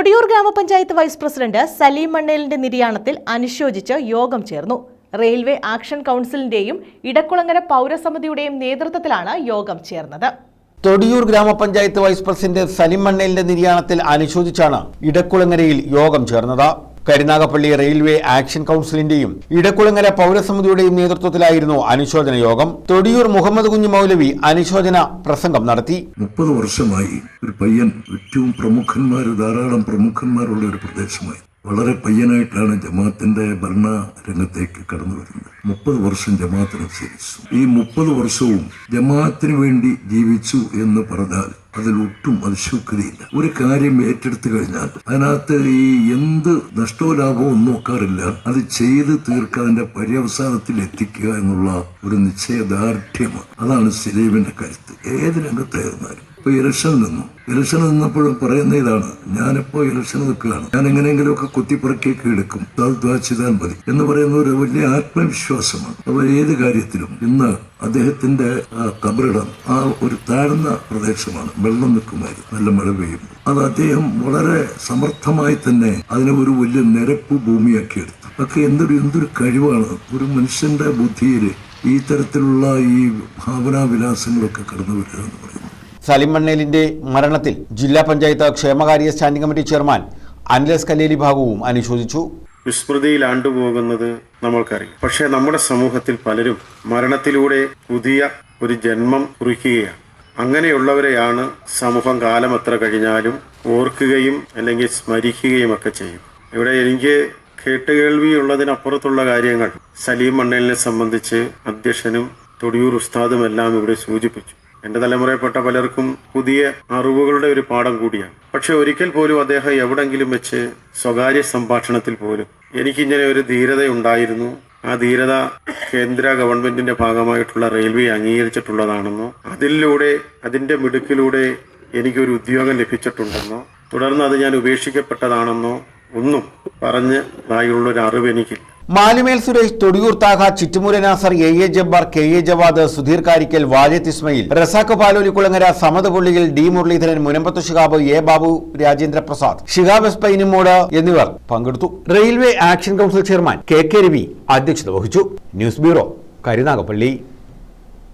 തൊടിയൂർ ഗ്രാമപഞ്ചായത്ത് vice president Saleem മണ്ണേലിന്റെ നിര്യാണത്തിൽ അനുശോചിച്ച് യോഗം ചേർന്നു. റെയിൽവേ ആക്ഷൻ കൗൺസിലിന്റെയും ഇടക്കുളങ്ങര പൗരസമിതിയുടെയും നേതൃത്വത്തിലാണ് യോഗം ചേർന്നത്. തൊടിയൂർ ഗ്രാമപഞ്ചായത്ത് വൈസ് പ്രസിഡന്റ് സലിം മണ്ണേലിന്റെ നിര്യാണത്തിൽ അനുശോചിച്ചാണ് ഇടക്കുളങ്ങരയിൽ യോഗം ചേർന്നത്. കരുനാഗപ്പള്ളി റെയിൽവേ ആക്ഷൻ കൗൺസിലിന്റെയും ഇടക്കുളങ്ങര പൗരസമിതിയുടെയും നേതൃത്വത്തിലായിരുന്നു അനുശോചന യോഗം. തൊടിയൂർ മുഹമ്മദ് കുഞ്ഞു മൗലവി അനുശോചന പ്രസംഗം നടത്തി. മുപ്പത് വർഷമായി ഒരു പയ്യൻ ഏറ്റവും പ്രമുഖന്മാർ ധാരാളം പ്രമുഖന്മാരുള്ള ഒരു പ്രദേശമായി. വളരെ പയ്യനായിട്ടാണ് ജമാഅത്തിന്റെ ഭരണ രംഗത്തേക്ക് കടന്നു വരുന്നത്. മുപ്പത് വർഷം ജമാഅത്തിനെ സേവിച്ചു ഈ മുപ്പത് വർഷവും ജമാഅത്തിന് വേണ്ടി ജീവിച്ചു എന്ന് പറഞ്ഞാൽ അതിൽ ഒട്ടും അതിശോക്തിയില്ല ഒരു കാര്യം ഏറ്റെടുത്തു കഴിഞ്ഞാൽ അതിനകത്ത് ഈ എന്ത് നഷ്ടവും ലാഭവും നോക്കാറില്ല അത് ചെയ്ത് തീർക്കുക അതിന്റെ പര്യവസാനത്തിൽ എത്തിക്കുക എന്നുള്ള ഒരു നിശ്ചയദാർഢ്യമാണ്. അതാണ് സലീമിന്റെ കരുത്ത്. ഏത് രംഗത്തായിരുന്നാലും. ഇപ്പൊ ഇലക്ഷൻ നിന്നു. ഇലക്ഷൻ നിന്നപ്പോഴും പറയുന്ന ഇതാണ് ഞാനിപ്പോ ഇലക്ഷൻ നിൽക്കുകയാണ്. ഞാൻ എങ്ങനെയെങ്കിലുമൊക്കെ കുത്തിപ്പറക്കിയൊക്കെ എടുക്കും. അത് മതി. എന്ന് പറയുന്ന ഒരു വലിയ ആത്മവിശ്വാസമാണ്. അവർ ഏത് കാര്യത്തിലും ഇന്ന് അദ്ദേഹത്തിന്റെ കബറിടം ആ ഒരു താഴ്ന്ന പ്രദേശമാണ്. വെള്ളം നിൽക്കുമായിരുന്നു. നല്ല മഴ പെയ്യും അത് അദ്ദേഹം വളരെ സമർത്ഥമായി തന്നെ അതിനെ ഒരു വലിയ നിരപ്പ് ഭൂമിയാക്കി എടുത്തു. ഒക്കെ എന്തൊരു എന്തൊരു കഴിവാണ്. ഒരു മനുഷ്യന്റെ ബുദ്ധിയിൽ ഈ തരത്തിലുള്ള ഈ ഭാവനാവിലാസങ്ങളൊക്കെ കടന്നു വരിക എന്ന് പറയുന്നത്. സലിം മണ്ണേലിന്റെ മരണത്തിൽ ജില്ലാ പഞ്ചായത്ത് ക്ഷേമകാര്യ സ്റ്റാൻഡിംഗ് കമ്മിറ്റി ചെയർമാൻ അനിലസ് കല്ലേലി ഭാഗവും അനുശോചിച്ചു. വിസ്മൃതിയിൽ ആണ്ടുപോകുന്നത് നമ്മൾക്കറിയാം. പക്ഷേ നമ്മുടെ സമൂഹത്തിൽ പലരും മരണത്തിലൂടെ പുതിയ ഒരു ജന്മം കുറിക്കുകയാണ്. അങ്ങനെയുള്ളവരെയാണ് സമൂഹം കാലം എത്ര കഴിഞ്ഞാലും ഓർക്കുകയും അല്ലെങ്കിൽ സ്മരിക്കുകയും ഒക്കെ ചെയ്യും. ഇവിടെ എനിക്ക് കേട്ടുകേൾവിയുള്ളതിനപ്പുറത്തുള്ള കാര്യങ്ങൾ സലീം മണ്ണലിനെ സംബന്ധിച്ച് അധ്യക്ഷനും തൊടിയൂർ ഉസ്താദും എല്ലാം ഇവിടെ സൂചിപ്പിച്ചു. എന്റെ തലമുറയിൽപ്പെട്ട പലർക്കും പുതിയ അറിവുകളുടെ ഒരു പാഠം കൂടിയാണ്. പക്ഷെ ഒരിക്കൽ പോലും അദ്ദേഹം എവിടെങ്കിലും വെച്ച് സ്വകാര്യ സംഭാഷണത്തിൽ പോലും എനിക്കിങ്ങനെ ഒരു ധീരത ഉണ്ടായിരുന്നു. ആ ധീരത കേന്ദ്ര ഗവൺമെന്റിന്റെ ഭാഗമായിട്ടുള്ള റെയിൽവേ അംഗീകരിച്ചിട്ടുള്ളതാണെന്നോ അതിലൂടെ അതിന്റെ മിടുക്കിലൂടെ എനിക്കൊരു ഉദ്യോഗം ലഭിച്ചിട്ടുണ്ടെന്നോ തുടർന്ന് അത് ഞാൻ ഉപേക്ഷിക്കപ്പെട്ടതാണെന്നോ ഒന്നും പറഞ്ഞതായുള്ള ഒരു അറിവ് എനിക്കില്ല. Malimel Suresh Thodiyoor Thaha ചിറ്റുമുര Nasar A. A. Jabbar K. A. Javad Sudheer Karickal വാജത്ത് Ismail Razak Palolikulangara Samad Pulliyil D. Muraleedharan Munambath Shihab A. Babu Rajendra Prasad Shihab S. Painimode എന്നിവർ പങ്കെടുത്തു. Railway action council chairman K. K. Ravi അധ്യക്ഷത വഹിച്ചു. News bureau Karunagappally.